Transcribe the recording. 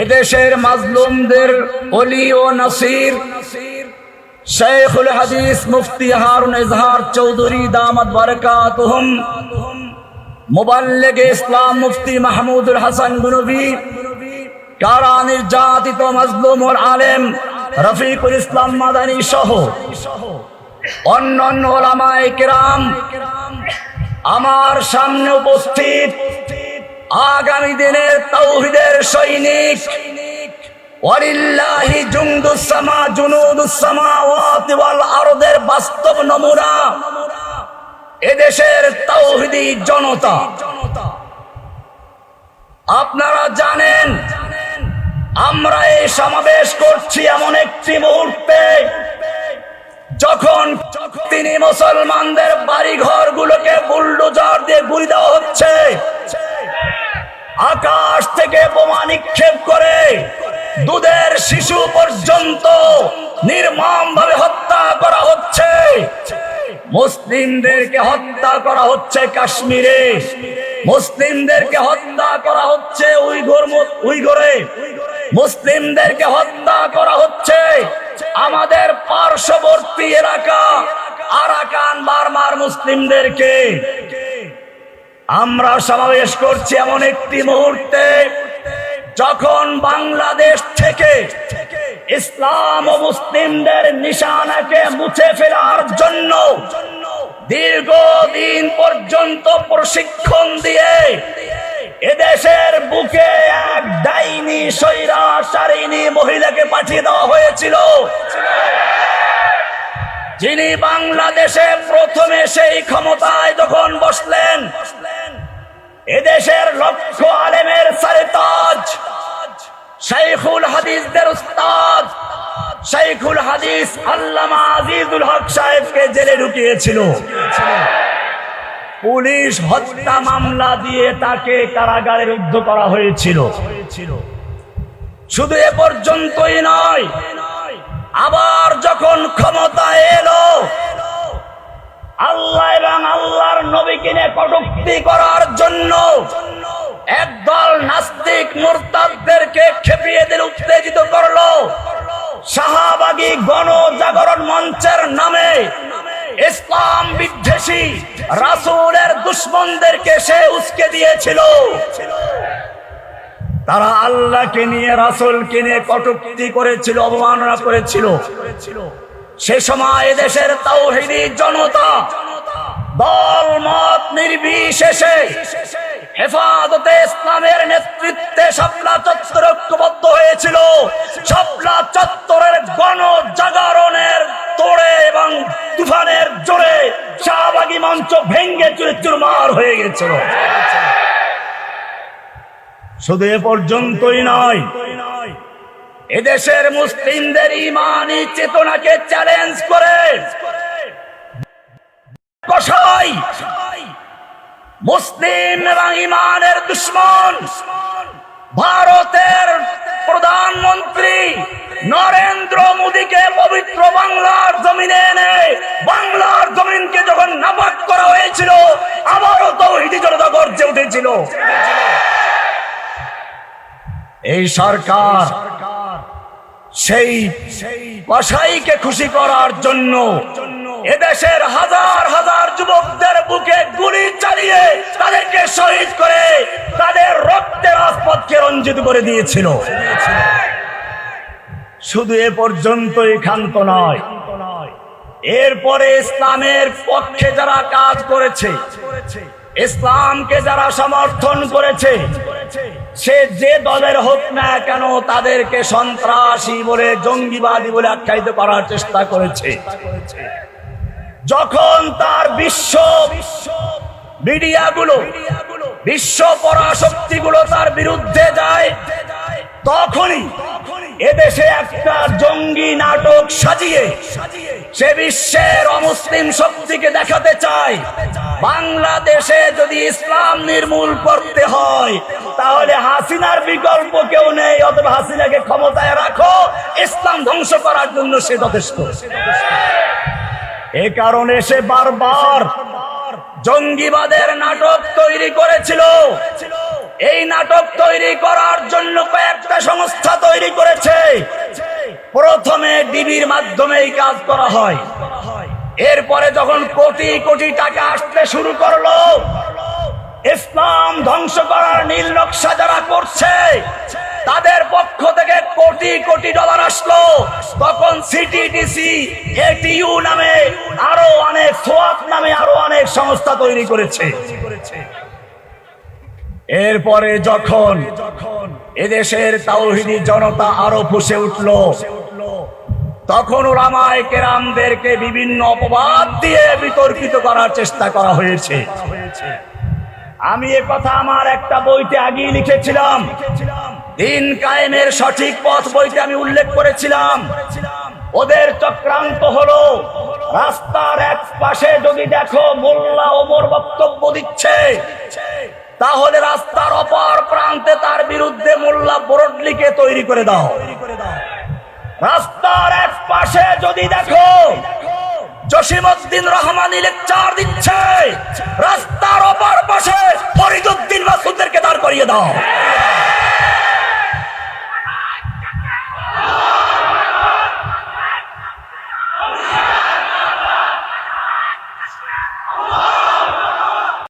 এদেশের মাজলুমদের অলি ও নাসির, শেখুল হাদিস মুফতি হারুন ইজহার চৌধুরী দামাত বারকাতুহুম, মুবাল্লিগ ইসলাম মুফতি মাহমুদুল হাসান গুনবী, কারা নির্যাতিত মাজলুম ওর আলেম রফিকুল ইসলাম মাদানী সহ অন্যান্য ওলামায়ে কেরাম আমার সামনে উপস্থিত আগামী দিনের তৌহিদের সৈনিক। ওয়ালিল্লাহি জুনদুস সামা জুনুদুস সামাওয়াতি ওয়াল আরদের বাস্তব নমুনা। এদেশের তৌহিদি জনতা। আপনারা জানেন, আমরা এই সমাবেশ করছি এমন একটি মুহূর্তে, যখন তিনি মুসলমানদের বাড়ি ঘর গুলোকে বুলডোজার দিয়ে গুলি দেওয়া হচ্ছে। আকাশ থেকে বোমা নিক্ষেপ করে দুধের শিশু পর্যন্ত নির্মম ভাবে হত্যা করা হচ্ছে। মুসলিমদেরকে হত্যা করা হচ্ছে কাশ্মীরে। মুসলিমদেরকে হত্যা করা হচ্ছে উইঘুর উইঘুরে। মুসলিমদেরকে হত্যা করা হচ্ছে আমাদের পার্শ্ববর্তী এলাকা আরাকান বারমার মুসলিমদেরকে। আমরা সমাবেশ করছি এমন একটি মুহূর্তে, যখন বাংলাদেশ থেকে ইসলাম ও মুসলিমদের নিশানাকে মুছে ফেলার জন্য দীর্ঘদিন পর্যন্ত প্রশিক্ষণ দিয়ে এদেশের বুকে এক ডাইনি সৈরাচারিণী মহিলাকে পাঠিয়ে দেওয়া হয়েছিল। যিনি বাংলাদেশে প্রথমে সেই ক্ষমতায় যখন বসলেন এদেশের লক্ষ আলেমের সারেতাজ শাইখুল হাদিসদের উস্তাদ, শাইখুল হাদিস আল্লামা আজিজুল হক সাহেবকে জেলে ঢুকিয়েছিল। পুলিশ হত্যা মামলা দিয়ে তাকে কারাগারে রুদ্ধ করা হয়েছিল। শুধু এ পর্যন্তই নয়, আবার যখন ক্ষমতা এলো, আল্লাহ এবং আল্লাহর নবীকে নিয়ে কটুক্তি করার জন্য ইসলাম বিদ্বেষী রাসূলের দুশ্মনদেরকে সে উস্কে দিয়েছিল। তারা আল্লাহকে নিয়ে, রাসূলকে নিয়ে কটুক্তি করেছিল, অবমাননা করেছিল। সে সময় দেশের তাওহিদি জনতা দল, মত নির্বিশেষে হেফাজতে ইসলামের নেতৃত্বে শাপলা চত্বর চুরমার শুধু এ পর্যন্তই নয়, এদেশের মুসলিমদের ইমানি চেতনাকে চ্যালেঞ্জ করে। মুসলিম এবং ইমানের দুশ্মন। ভারতের প্রধানমন্ত্রী নরেন্দ্র মোদীকে পবিত্র বাংলার জমিনে এনে বাংলার এই সরকার সেই কসাইকে খুশি করার জন্য এদেশের হাজার হাজার যুবকদের বুকে গুলি চালিয়ে তাদেরকে শহীদ করে তাদের রক্তের রাজপথকে রঞ্জিত করে দিয়েছিল। শুধু এ পর্যন্তই ক্ষান্ত নয়, এরপরে ইসলামের পক্ষে যারা কাজ করেছে, ইসলামকে যারা সমর্থন করেছে সে যে দলের হোক না কেন তাদেরকে সন্ত্রাসী বলে, জঙ্গিবাদী বলে আখ্যায়িত করার চেষ্টা করেছে। যখন তার বিশ্ব মিডিয়াগুলো, বিশ্ব পরাশক্তিগুলো তার বিরুদ্ধে যায়, তখনই এদেশে একটা জঙ্গি নাটক সাজিয়ে সাজিয়ে সে বিশ্বের অমুসলিম শক্তিকে দেখাতে চায়। বাংলাদেশে যদি ইসলাম নির্মূল করতে হয়, তাহলে হাসিনার বিকল্প কেউ নেই, অথবা হাসিনাকে ক্ষমতায় রাখো। ইসলাম ধ্বংস করার জন্য সে যথেষ্ট। এ কারণে সে বারবার জঙ্গিবাদের নাটক তৈরি করেছিল। এই নাটক তৈরি করার জন্য কয়েকটা সংস্থা ডিবির মাধ্যমে এই কাজ করা হয়। এরপরে যখন কোটি কোটি টাকা আসতে শুরু করল, ইসলাম ধ্বংস করার নীল নকশা যারা করছে, তাদের পক্ষ থেকে কোটি কোটি ডলার আসলো। তখন সিটিডিসি এটিইউ নামে আরও অনেক, সোয়াত নামে আরও অনেক সংস্থা তৈরি করেছে। এরপরে যখন এদেশের তাওহিদি জনতা আরও ফুসে উঠল তখন ওলামায় কেরামদেরকে বিভিন্ন অপবাদ দিয়ে বিতর্কিত করার চেষ্টা করা হয়েছে। আমি এ কথা আমার একটা বইতে আগেই লিখেছিলাম। দিন কায়েমের সঠিক পথ বইতে আমি উল্লেখ করেছিলাম। ওদের চক্রান্ত হলো, রাস্তার এক পাশে যদি দেখো মোল্লা ওমর বক্তব্য দিচ্ছে, তাহলে রাস্তার অপর প্রান্তে তার বিরুদ্ধে মোল্লা বোরডলিকে তৈরি করে দাও। রাস্তার এক পাশে যদি দেখো, জসিমউদ্দিন রহমানি লেকচার দিচ্ছে। রাস্তার অপর পাশে ফরিদুদ্দিন মাসুদদেরকে দাঁড় করিয়ে দাও।